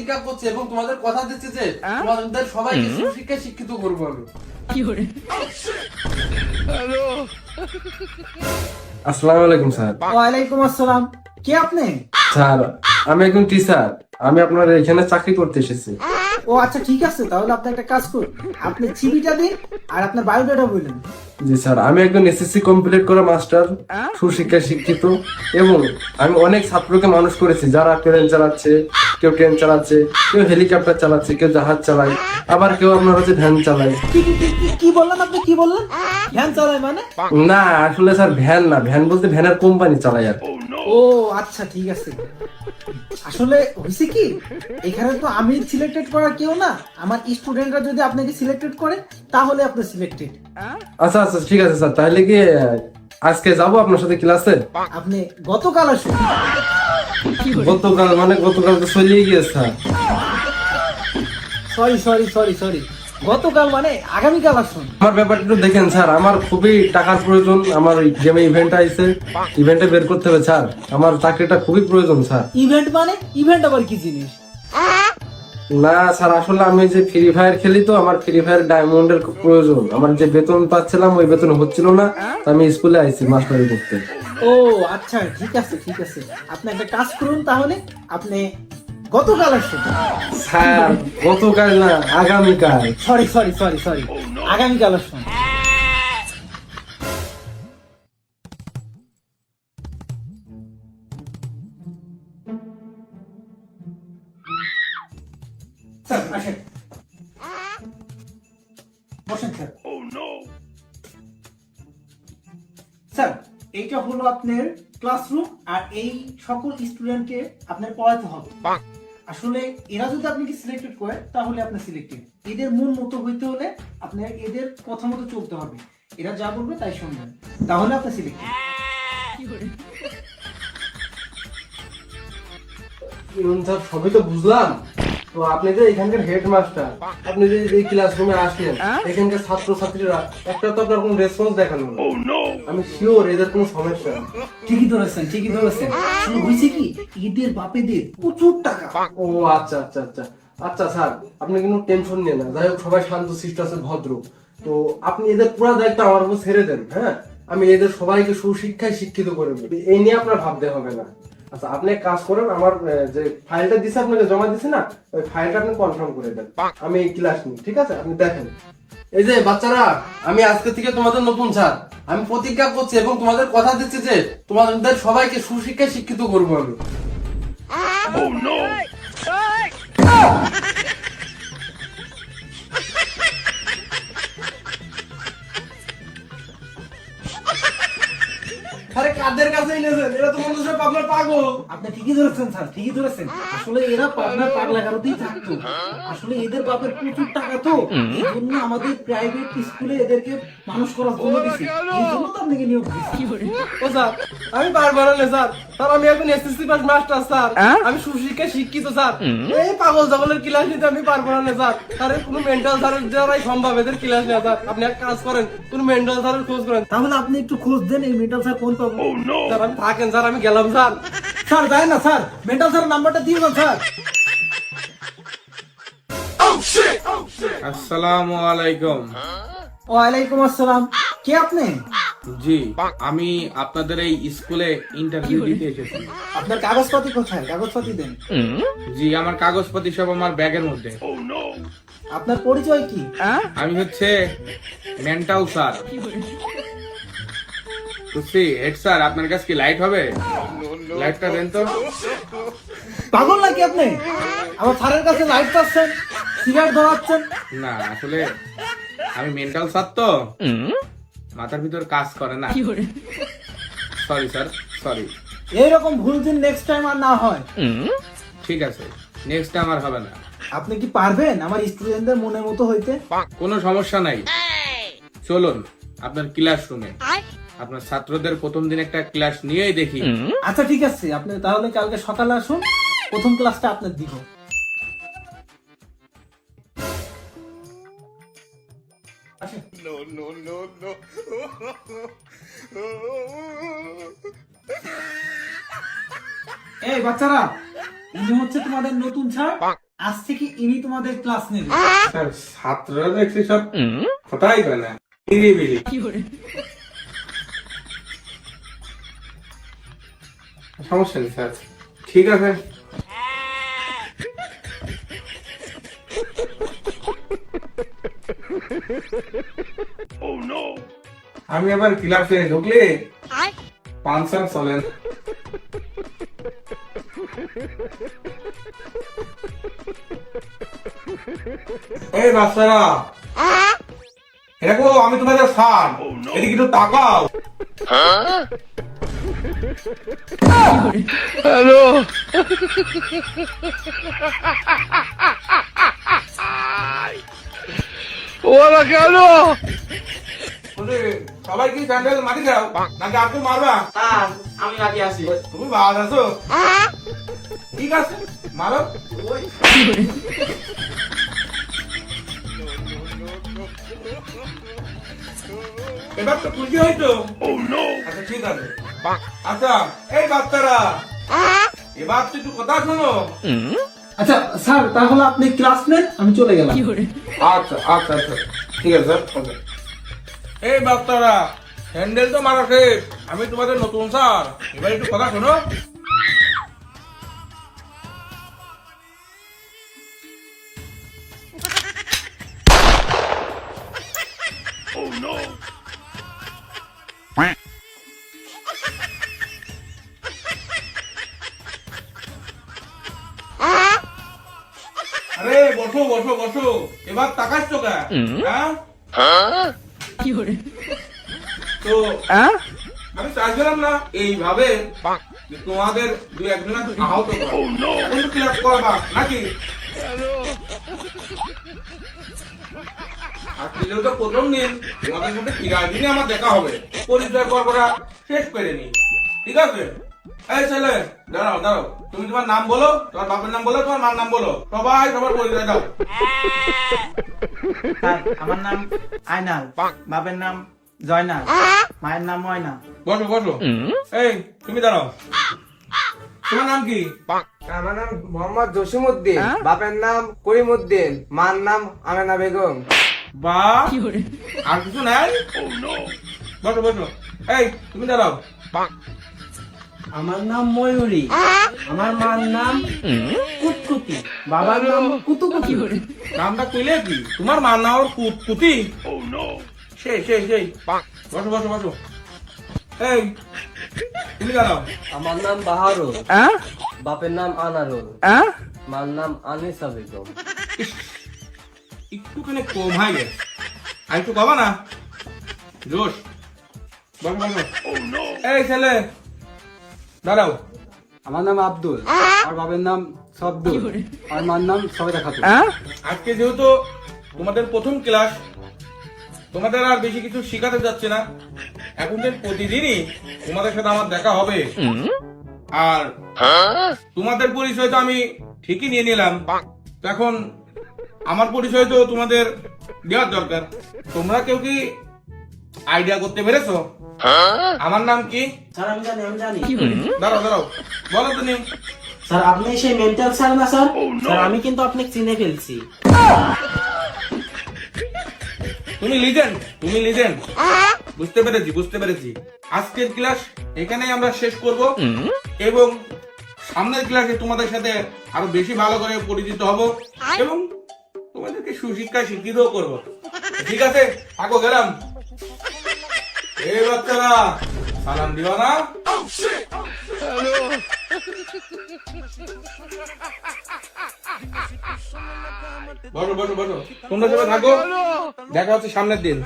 প্রতিজ্ঞা করছি এবং তোমাদের কথা দিচ্ছি যে তোমাদের সবাইকে সুশিক্ষায় শিক্ষিত করব আমি। আসসালামু আলাইকুম স্যার। ওয়ালাইকুম আসসালাম। কে আপনি? স্যার আমি একজন টিচার। আমি আপনার এখানে চাকরি করতে এসেছি। ও আচ্ছা ঠিক আছে। তাহলে আপনি একটা কাজ করুন। আপনি সিভিটা দিন আর আপনার বায়োডাটা বললেন জি স্যার আমি একজন এসএসসি কমপ্লিট করা মাস্টার সুশিক্ষায় শিক্ষিত এবং আমি অনেক ছাত্রকে মানুষ করেছি যারা চালাচ্ছে কেউ ট্রেন চালাচ্ছে কেউ হেলিকপ্টার চালাচ্ছে কেউ জাহাজ চালায় আবার কেউ আপনার হচ্ছে ভ্যান চালায়। কি বললেন আপনি? কি বললেন? ভ্যান চালায় মানে? না আসলে স্যার ভ্যান না। ভ্যান বলতে ভ্যানের কোম্পানি চালায় আর ও আচ্ছা ঠিক আছে। আসলে হয়েছে কি এখানে তো আমি সিলেক্টেড করার কেউ না। আমার স্টুডেন্টরা যদি আপনাকে সিলেক্টেড করে তাহলে আপনি সিলেক্টেড আচ্ছা আচ্ছা ঠিক আছে স্যার। তাহলে কি আজকে যাব আপনার সাথে ক্লাসে আপনি গতকাল আসুন। গতকাল মানে গতকাল তো চলিয়ে গিয়েছে। সরি সরি সরি সরি গতকাল মানে আগামীকাল আসুন। আমার ব্যাপারটা একটু দেখেন স্যার। আমার খুবই টাকার প্রয়োজন আমার ওই গেমে ইভেন্ট আইছে ইভেন্টে বের করতে হবে স্যার। আমার চাকরিটা খুবই প্রয়োজন স্যার। ইভেন্ট মানে? ইভেন্ট আবার কি জিনিস? না স্যার আসলে আমি যে ফ্রি ফায়ার খেলি তো আমার ফ্রি ফায়ার ডায়মন্ডের প্রয়োজন। আমার যে বেতন পাচ্ছিলাম ওই বেতন হচ্ছিল না আমি স্কুলে আইছি মাস্টারি করতে। ও আচ্ছা ঠিক আছে ঠিক আছে। আপনি একটা কাজ করুন তাহলে আপনি গতকাল আসুন। স্যার গতকাল না আগামীকাল। Sorry sorry sorry sorry. আগামীকাল আসুন। স্যার আসেন। বসেন স্যার। স্যার এইটা হলো আপনার ক্লাসরুম আর এই সকল স্টুডেন্টকে আপনার পড়াতে হবে। আসলে এরা যদি আপনাকে সিলেক্টেড করে তাহলে আপনি সিলেক্টেড এদের মন মতো হইতে হলে আপনার এদের কথা মতো চলতে হবে। এরা যা বলবে তাই শুনবেন। তাহলে আপনি সিলেক্টেড সবই তো বুঝলাম। তো আপনি যে এখানকার হেডমাস্টার আপনি যে এই ক্লাসরুমে আসলেন এখানকার ছাত্র ছাত্রীরা একটা তো আপনার কোনো রেসপন্স দেখানো না। আমি শিওর এদের কোনো সমস্যা ঠিকই ধরেছেন ঠিকই ধরেছেন। হয়েছে কি? এদের বাপেদের প্রচুর টাকা। ও আচ্ছা আচ্ছা আচ্ছা। আচ্ছা স্যার আপনি কিন্তু টেনশন নিয়ে না। যাই হোক সবাই শান্ত শিষ্ট আছে ভদ্র। তো আপনি এদের পুরো দায়িত্ব আমার উপর ছেড়ে দেন হ্যাঁ? আমি এদের সবাইকে সুশিক্ষায় শিক্ষিত করে দেবো। এই নিয়ে আপনার ভাবতে হবে না। আচ্ছা আপনি এক কাজ করেন আমার যে ফাইলটা দিছে আপনাকে জমা দিছে না ওই ফাইলটা আপনি কনফার্ম করে দেন। আমি এই ক্লাস নিই ঠিক আছে? আপনি দেখেন। এই যে বাচ্চারা আমি আজকে থেকে তোমাদের নতুন স্যার আমি প্রতিজ্ঞা করছি এবং তোমাদের কথা দিচ্ছি যে তোমাদের সবাইকে সুশিক্ষায় শিক্ষিত করব আমি। কাদের কাছে এনেছেন? এরা তো মনে হচ্ছে আপনার পাগল। আপনি ঠিকই ধরেছেন স্যার ঠিকই ধরেছেন। আসলে এরা পাবনার পাগলা কারোতেই থাকতো। আসলে এদের বাপের প্রচুর টাকা তো। এই জন্য আমাদের প্রাইভেট স্কুলে এদেরকে মানুষ করার জন্য দিছি। এই জন্য তো আপনাকে নিয়োগ দিছি। ও স্যার আমি পারব না স্যার। স্যার আমি এখন এসএসসি পাস মাস্টার স্যার। আমি সুশিক্ষায় শিক্ষিত স্যার। এই পাগল জগলের ক্লাস নিতে আমি পারব না স্যার। স্যার কোনো মেন্টাল স্যারের দ্বারাই সম্ভব এদের ক্লাস নেওয়া স্যার। আপনি এক কাজ করেন কোন মেন্টাল স্যারের খোঁজ করেন। তাহলে আপনি একটু খোঁজ দেন এই মেন্টাল স্যার কোন পাবো স্যার আমি থাকেন স্যার আমি গেলাম স্যার। স্যার যায় না স্যার। মেন্টাল স্যার নাম্বারটা দিয়ে দেন স্যার। আসসালামু আলাইকুম। ওয়ালাইকুম আসসালাম। কে আপনি? জি আমি আপনাদের এই স্কুলে ইন্টারভিউ দিতে এসেছি। আপনার কাগজপাতি কোথায়? কাগজপাতি দেন। জি আমার কাগজপত্র সব আমার ব্যাগের মধ্যে। আপনার পরিচয় কি? আমি হচ্ছে মেন্টাল স্যার বুঝছি হেড স্যার আপনার কাছে কি লাইট হবে? লাইটটা দেন তো। পাগল নাকি আপনি? আমার স্যারের কাছে লাইট পাচ্ছেন সিগারেট ধরাচ্ছেন। না আসলে আমি মেন্টাল স্যার তো। মাথার ভিতর কাজ করে না। সরি স্যার সরি এইরকম ভুল দিন নেক্সট টাইম আর না হয়। ঠিক আছে নেক্সট টাইম আর হবে না। আপনি কি পারবেন আমার স্টুডেন্টদের মনের মতো হইতে? কোনো সমস্যা নাই। চলুন আপনার ক্লাস রুমে আপনার ছাত্রদের প্রথম দিন একটা ক্লাস নিয়েই দেখি। আচ্ছা ঠিক আছে। আপনি তাহলে কালকে সকালে আসুন। প্রথম ক্লাসটা আপনার দিব এই বাচ্চারা ইনি হচ্ছে তোমাদের নতুন স্যার। আজ থেকে ইনি তোমাদের ক্লাস নেবে। স্যার ছাত্ররা দেখছি সব কোথায় না। নিরিবিলি। সমস্যা নেই স্যার। ঠিক আছে। আমি আবার ক্লাসে ঢুকলে পাঁচশন চলেন এই বাচ্চারা দেখো আমি তোমাদের স্যার। এদিকে একটু তাকাও। বলছি, সবাই কি স্যান্ডেল মাটি খাও নাকি আপনি মারবা? আমি আগে আসি তুমি ভালো আছো? ঠিক আছে মারো। এবার তো খুশি হইতো আচ্ছা ঠিক আছে। আচ্ছা এই বাচ্চারা এবার তো একটু কথা শোনো। আচ্ছা স্যার তাহলে আপনি ক্লাস নেন আমি চলে গেলাম। আচ্ছা আচ্ছা আচ্ছা ঠিক আছে স্যার এই বাচ্চারা হ্যান্ডেল তো মারা শেষ। আমি তোমাদের নতুন স্যার। এবার একটু কথা শোনো। আরে বসো বসো। এবার তাকাচ্ছ কে? হ্যাঁ? তো আমি চাইছিলাম না এইভাবে তোমাদের দু একজনের আহত ক্লাস করবা নাকি? তো প্রথম দিন তোমাদের সাথে আমার দেখা হবে। পরিচয় করা শেষ করে নি ঠিক আছে? এই ছেলে দাঁড়াও দাঁড়াও। তুমি তোমার নাম বলো তোমার বাপের নাম বলো তোমার মার নাম বলো। সবাই সবার পরিচয় দাও। আমার নাম আয়নাল বাবার নাম জয়নাল মায়ের নাম ময়না বসো বসো। এই তুমি দাঁড়াও। তোমার নাম কি? আমার নাম মোহাম্মদ জসিমউদ্দিন বাপের নাম করিমউদ্দিন মার নাম আমেনা বেগম। বা আর কিছু নাই? বসো বসো। এই তুমি দাঁড়াও। আমার নাম ময়ূরী। আমার মার নাম কুতকুতি। বাবার নাম কুতুকুতি। নামটা কইলে কি? তোমার মার নাম কুত- কুতি সেই সেই সেই। বসো বসো বসো। এই তুমি আমার নাম বাহারুল বাপের নাম আনারুল মার নাম আনিসা বেগম। একটুখানি কম হয়ে গেছে। আর একটু কবা না। জোশ। বসো বসো। এই ছেলে। দাঁড়াও। আমার নাম আব্দুল আর বাবার নাম সব্দুল আর মার নাম সবেদা খাতুন। আজকে যেহেতু তোমাদের প্রথম ক্লাস তোমাদের আর বেশি কিছু শেখাতে যাচ্ছে না এখন যে প্রতিদিনই তোমাদের সাথে আমার দেখা হবে। আর তোমাদের পরিচয় তো আমি ঠিকই নিয়ে নিলাম। এখন আমার পরিচয় তো তোমাদের দেওয়ার দরকার। তোমরা কেউ কি আইডিয়া করতে পেরেছ? আমার নাম কি? স্যার আমি জানি আমি জানি। দাঁড়াও দাঁড়াও। বলো তুমি। স্যার আপনি সেই মেন্টাল স্যার না স্যার? স্যার আমি কিন্তু আপনাকে চিনে ফেলছি। তুমি লিজেন্ড তুমি লিজেন্ড বুঝতে পেরেছি বুঝতে পেরেছি। আজকের ক্লাস এখানেই আমরা শেষ করব। এবং সামনের ক্লাসে তোমাদের সাথে আরও বেশি ভালো করে পরিচিত হব। এবং তোমাদেরকে সুশিক্ষায় শিক্ষিতও করব। ঠিক আছে? থাকো গেলাম। এই বাচ্চারা সালাম দিও না? বসো বসো বসো। তোমরা সবাই থাকো। দেখা হচ্ছে সামনের দিন।